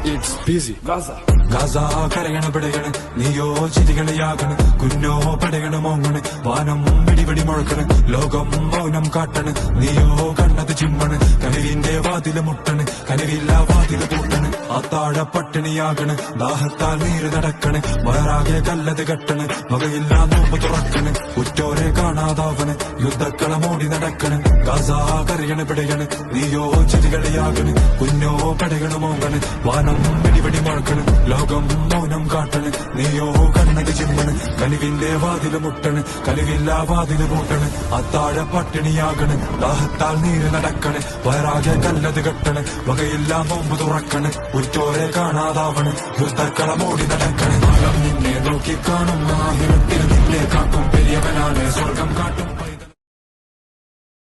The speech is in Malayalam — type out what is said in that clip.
It's busy Gaza. ഗാസ കരയണ പിടയണ്. നീയോ ചിരികളിയാകണ്. കുഞ്ഞോ പടയണ് മോങ്ങണ് വാനം പിടിപിടി മുഴക്കണ്. ലോകം മൗനം കാട്ടണ്. നീയോ കണ്ണത് ചിമ്മണ്. കനവിന്റെ വാതിൽ മുട്ടണ്. കനവില്ല വാതിൽ കൂട്ടണ് അത്താഴ പട്ടിണിയാകണ് ദാഹത്താൽ നീര് നടക്കണ്. വയറാകെ കല്ലത് കെട്ടണ്. വകയില്ല നോമ്പ് തുറക്കണ്. ഉറ്റോരെ കാണാതാവണ്. യുദ്ധക്കളമോടി നടക്കണ്. ഗാസ കരയണ പിടയണ്. നീയോ ചിരികളിയാകണ്. കുന്നോ പടയണ് മോങ്ങണ് വാനം വെടിവെടി മുഴക്കണ് ലോകം മൗനം കാട്ടണ്. നീയോ കണ്ണടി ചിമ്മണ്. കലിവിന്റെ വാതിൽ മുട്ടണ്. കലിവില്ല വാതിൽ പൂട്ടണ്. അത്താഴ പട്ടിണിയാകണ്. ദാഹത്താൽ നീര് നടക്കണ്. വയറാകെ കല്ലത് കെട്ടണ്. വകയില്ല നോമ്പ് തുറക്കണ്. ഉറ്റോരെ കാണാതാവണ്. യുദ്ധക്കളമോടി നടക്കണ്. നാളം നിന്നെ നോക്കി കാണും. ആഹിരത്തിൽ നിന്നെ കാക്കും.